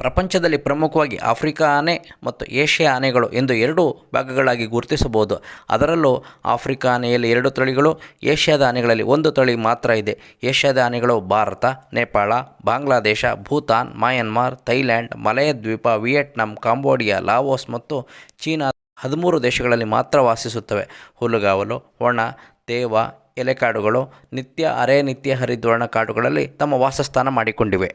ಪ್ರಪಂಚದಲ್ಲಿ ಪ್ರಮುಖವಾಗಿ ಆಫ್ರಿಕಾ ಆನೆ ಮತ್ತು ಏಷ್ಯಾ ಆನೆಗಳು ಎಂದು ಎರಡು ಭಾಗಗಳಾಗಿ ಗುರುತಿಸಬಹುದು. ಅದರಲ್ಲೂ ಆಫ್ರಿಕಾ ಆನೆಯಲ್ಲಿ ಎರಡು ತಳಿಗಳು, ಏಷ್ಯಾದ ಆನೆಗಳಲ್ಲಿ ಒಂದು ತಳಿ ಮಾತ್ರ ಇದೆ. ಏಷ್ಯಾದ ಆನೆಗಳು Bharat, Nepal, Bangladesh, Bhutan, Myanmar, Thailand, Malaya ದ್ವೀಪ, ವಿಯೆಟ್ನಾಂ, ಕಾಂಬೋಡಿಯಾ, ಲಾವೋಸ್ ಮತ್ತು ಚೀನಾ ಹದಿಮೂರು ದೇಶಗಳಲ್ಲಿ ಮಾತ್ರ ವಾಸಿಸುತ್ತವೆ. ಹುಲ್ಲುಗಾವಲು, ಒಣ, ತೇವ, ಎಲೆಕಾಡುಗಳು, ನಿತ್ಯ ಅರೆ, ನಿತ್ಯ ಹರಿದ್ವರ್ಣ ಕಾಡುಗಳಲ್ಲಿ ತಮ್ಮ ವಾಸಸ್ಥಾನ ಮಾಡಿಕೊಂಡಿವೆ.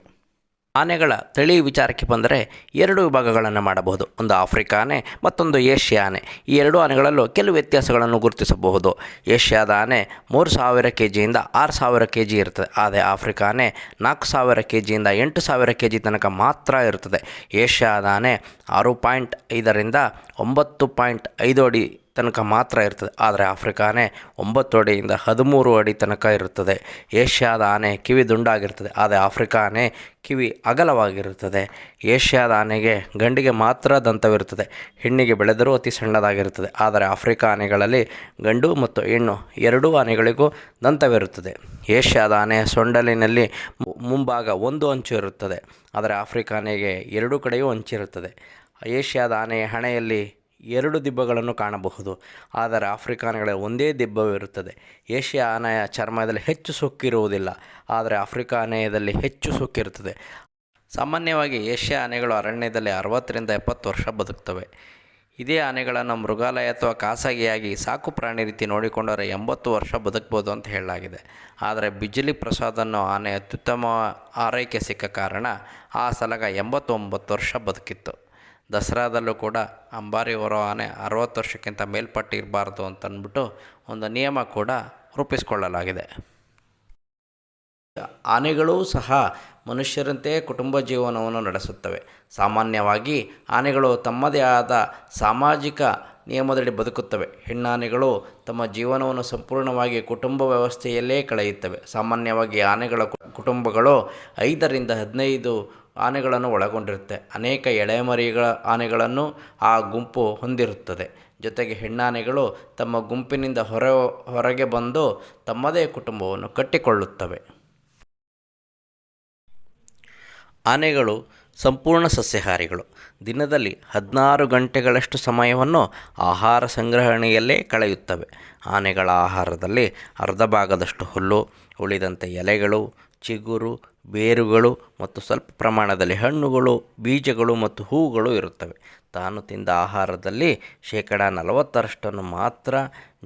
ಆನೆಗಳ ತಳಿ ವಿಚಾರಕ್ಕೆ ಬಂದರೆ ಎರಡು ವಿಭಾಗಗಳನ್ನು ಮಾಡಬಹುದು. ಒಂದು ಆಫ್ರಿಕಾ ಆನೆ, ಮತ್ತೊಂದು ಏಷ್ಯಾ ಆನೆ. ಈ ಎರಡು ಆನೆಗಳಲ್ಲೂ ಕೆಲವು ವ್ಯತ್ಯಾಸಗಳನ್ನು ಗುರುತಿಸಬಹುದು. ಏಷ್ಯಾದ ಆನೆ ಮೂರು ಸಾವಿರ ಕೆ ಜಿಯಿಂದ ಆರು ಸಾವಿರ ಕೆ ಜಿ ಇರ್ತದೆ. ಆದರೆ ಆಫ್ರಿಕಾ ಆನೆ ನಾಲ್ಕು ಸಾವಿರ ಕೆ ಜಿಯಿಂದ ಎಂಟು ಸಾವಿರ ಕೆ ಜಿ ತನಕ ಮಾತ್ರ ಇರ್ತದೆ. ಏಷ್ಯಾದ ಆನೆ ಆರು ಪಾಯಿಂಟ್ ಐದರಿಂದ ಒಂಬತ್ತು ಪಾಯಿಂಟ್ ಐದು ಅಡಿ ತನಕ ಮಾತ್ರ ಇರ್ತದೆ. ಆದರೆ ಆಫ್ರಿಕಾ ಆನೆ ಒಂಬತ್ತು ಅಡಿಯಿಂದ ಹದಿಮೂರು ಅಡಿ ತನಕ ಇರುತ್ತದೆ. ಏಷ್ಯಾದ ಆನೆ ಕಿವಿ ದುಂಡಾಗಿರ್ತದೆ ಆದರೆ ಆಫ್ರಿಕಾ ಕಿವಿ ಅಗಲವಾಗಿರುತ್ತದೆ. ಏಷ್ಯಾದ ಆನೆಗೆ ಗಂಡಿಗೆ ಮಾತ್ರ ದಂತವಿರುತ್ತದೆ. ಹೆಣ್ಣಿಗೆ ಬೆಳೆದರೂ ಅತಿ ಸಣ್ಣದಾಗಿರುತ್ತದೆ. ಆದರೆ ಆಫ್ರಿಕಾ ಆನೆಗಳಲ್ಲಿ ಗಂಡು ಮತ್ತು ಹೆಣ್ಣು ಎರಡೂ ಆನೆಗಳಿಗೂ ದಂತವಿರುತ್ತದೆ. ಏಷ್ಯಾದ ಆನೆ ಸೊಂಡಲಿನಲ್ಲಿ ಮುಂಭಾಗ ಒಂದು ಅಂಚು ಇರುತ್ತದೆ. ಆದರೆ ಆಫ್ರಿಕಾ ಆನೆಗೆ ಎರಡೂ ಕಡೆಯೂ ಅಂಚಿರುತ್ತದೆ. ಏಷ್ಯಾದ ಆನೆಯ ಹಣೆಯಲ್ಲಿ ಎರಡು ದಿಬ್ಬಗಳನ್ನು ಕಾಣಬಹುದು. ಆದರೆ ಆಫ್ರಿಕಾನೆಗಳ ಒಂದೇ ದಿಬ್ಬವಿರುತ್ತದೆ. ಏಷ್ಯಾ ಆನೆಯ ಚರ್ಮದಲ್ಲಿ ಹೆಚ್ಚು ಸೊಕ್ಕಿರುವುದಿಲ್ಲ, ಆದರೆ ಆಫ್ರಿಕಾ ಆನೆಯದಲ್ಲಿ ಹೆಚ್ಚು ಸೊಕ್ಕಿರುತ್ತದೆ. ಸಾಮಾನ್ಯವಾಗಿ ಏಷ್ಯಾ ಆನೆಗಳು ಅರಣ್ಯದಲ್ಲಿ ಅರವತ್ತರಿಂದ ಎಪ್ಪತ್ತು ವರ್ಷ ಬದುಕ್ತವೆ. ಇದೇ ಆನೆಗಳನ್ನು ಮೃಗಾಲಯ ಅಥವಾ ಖಾಸಗಿಯಾಗಿ ಸಾಕು ಪ್ರಾಣಿ ರೀತಿ ನೋಡಿಕೊಂಡರೆ ಎಂಬತ್ತು ವರ್ಷ ಬದುಕ್ಬೋದು ಅಂತ ಹೇಳಲಾಗಿದೆ. ಆದರೆ ಬಿಜ್ಲಿ ಪ್ರಸಾದ್ ಅನ್ನೋ ಆನೆ ಅತ್ಯುತ್ತಮ ಆರೈಕೆ ಸಿಕ್ಕ ಕಾರಣ ಆ ಸಲಗ ಎಂಬತ್ತೊಂಬತ್ತು ವರ್ಷ ಬದುಕಿತ್ತು. ದಸರಾದಲ್ಲೂ ಕೂಡ ಅಂಬಾರಿ ಹೊರೋ ಆನೆ ಅರವತ್ತು ವರ್ಷಕ್ಕಿಂತ ಮೇಲ್ಪಟ್ಟು ಇರಬಾರ್ದು ಅಂತ ಅಂದ್ಬಿಟ್ಟು ಒಂದು ನಿಯಮ ಕೂಡ ರೂಪಿಸಿಕೊಳ್ಳಲಾಗಿದೆ. ಆನೆಗಳೂ ಸಹ ಮನುಷ್ಯರಂತೆ ಕುಟುಂಬ ಜೀವನವನ್ನು ನಡೆಸುತ್ತವೆ. ಸಾಮಾನ್ಯವಾಗಿ ಆನೆಗಳು ತಮ್ಮದೇ ಆದ ಸಾಮಾಜಿಕ ನಿಯಮದಡಿ ಬದುಕುತ್ತವೆ. ಹೆಣ್ಣಾನೆಗಳು ತಮ್ಮ ಜೀವನವನ್ನು ಸಂಪೂರ್ಣವಾಗಿ ಕುಟುಂಬ ವ್ಯವಸ್ಥೆಯಲ್ಲೇ ಕಳೆಯುತ್ತವೆ. ಸಾಮಾನ್ಯವಾಗಿ ಆನೆಗಳ ಕುಟುಂಬಗಳು ಐದರಿಂದ ಹದಿನೈದು ಆನೆಗಳನ್ನು ಒಳಗೊಂಡಿರುತ್ತೆ. ಅನೇಕ ಎಳೆಮರಿಗಳ ಆನೆಗಳನ್ನು ಆ ಗುಂಪು ಹೊಂದಿರುತ್ತದೆ. ಜೊತೆಗೆ ಹೆಣ್ಣಾನೆಗಳು ತಮ್ಮ ಗುಂಪಿನಿಂದ ಹೊರ, ಹೊರಗೆ ಬಂದು ತಮ್ಮದೇ ಕುಟುಂಬವನ್ನು ಕಟ್ಟಿಕೊಳ್ಳುತ್ತವೆ. ಆನೆಗಳು ಸಂಪೂರ್ಣ ಸಸ್ಯಹಾರಿಗಳು. ದಿನದಲ್ಲಿ ಹದಿನಾರು ಗಂಟೆಗಳಷ್ಟು ಸಮಯವನ್ನು ಆಹಾರ ಸಂಗ್ರಹಣೆಯಲ್ಲೇ ಕಳೆಯುತ್ತವೆ. ಆನೆಗಳ ಆಹಾರದಲ್ಲಿ ಅರ್ಧ ಭಾಗದಷ್ಟು ಹುಲ್ಲು, ಉಳಿದಂತೆ ಎಲೆಗಳು, ಚಿಗುರು, ಬೇರುಗಳು ಮತ್ತು ಸ್ವಲ್ಪ ಪ್ರಮಾಣದಲ್ಲಿ ಹಣ್ಣುಗಳು, ಬೀಜಗಳು ಮತ್ತು ಹೂವುಗಳು ಇರುತ್ತವೆ. ತಾನು ತಿಂದ ಆಹಾರದಲ್ಲಿ ಶೇಕಡ ನಲವತ್ತರಷ್ಟನ್ನು ಮಾತ್ರ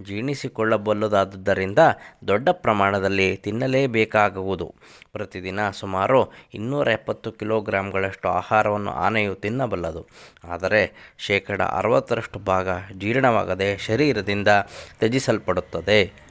ಜೀರ್ಣಿಸಿಕೊಳ್ಳಬಲ್ಲದಾದ್ದರಿಂದ ದೊಡ್ಡ ಪ್ರಮಾಣದಲ್ಲಿ ತಿನ್ನಲೇಬೇಕಾಗುವುದು. ಪ್ರತಿದಿನ ಸುಮಾರು ಇನ್ನೂರ ಎಪ್ಪತ್ತು ಕಿಲೋಗ್ರಾಂಗಳಷ್ಟು ಆಹಾರವನ್ನು ಆನೆಯು ತಿನ್ನಬಲ್ಲದು. ಆದರೆ ಶೇಕಡ ಅರವತ್ತರಷ್ಟು ಭಾಗ ಜೀರ್ಣವಾಗದೆ ಶರೀರದಿಂದ ತ್ಯಜಿಸಲ್ಪಡುತ್ತದೆ.